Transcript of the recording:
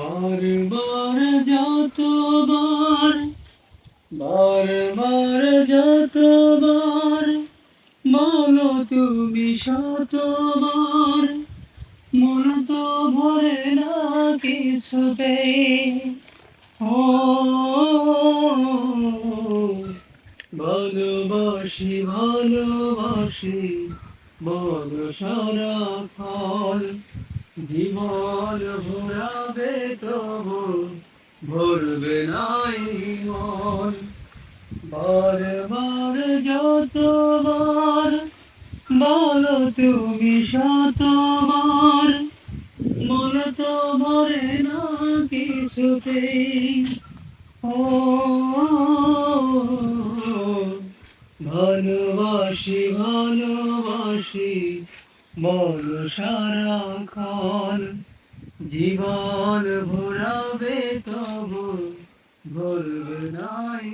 বারবার যতবার বারবার যতবার, বলো তুমি শতবার, মন তো ভরে না কিছুতে ও, ভালোবাসি ভালোবাসি বল সারা ফল, জীবন তবু ভরবে নাই মন। বারবার যতবার বলো তুমি শতবার, মন তো মরে না কিছুতেই। ও ভালোবাসি ভালোবাসি বল সারাক্ষণ জীবন ভুলাবে তবু ভরবে নাই